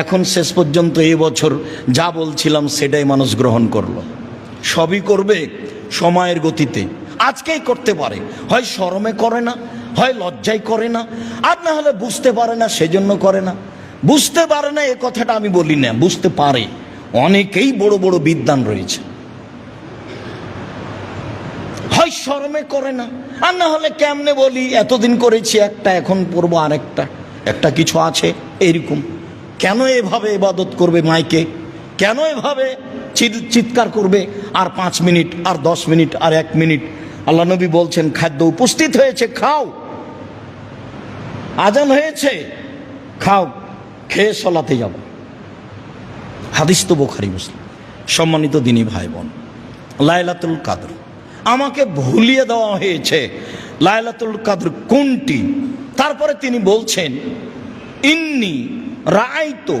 এখন শেষ পর্যন্ত এই বছর যা বলছিলাম সেটাই মানুষ গ্রহণ করল। সবই করবে সময়ের গতিতে। আজকেই করতে পারে। হয় শরমে করে না, হয় লজ্জায় করে না, আর না হলে বুঝতে পারে না, সেজন্য করে না। বুঝতে পারে না, এ কথাটা আমি বলি না, বুঝতে পারে। অনেকেই বড় বড় বিদ্যান রয়েছে। হয় শরমে করে না, আর না হলে কেমনে বলি, এতদিন করেছি একটা, এখন পড়ব আরেকটা। একটা কিছু আছে এইরকম কেন এভাবে ইবাদত করবে মাইকে? কেন এভাবে চিৎ- চিৎকার করবে? আর পাঁচ মিনিট, আর দশ মিনিট, আর এক মিনিট। আল্লাহ নবী বলছেন, খাদ্য উপস্থিত হয়েছে, খাও। আজান হয়েছে, খাও, খেয়ে সলাতে যাব হাদিস তো বোখারি মুসলিম। সম্মানিত দিনী ভাই বোন লাইলাতুল কাদর। আমাকে ভুলিয়ে দেওয়া হয়েছে লাইলাতুল কাদর কোনটি? তারপরে তিনি বলছেন, ইন্নি রাইতো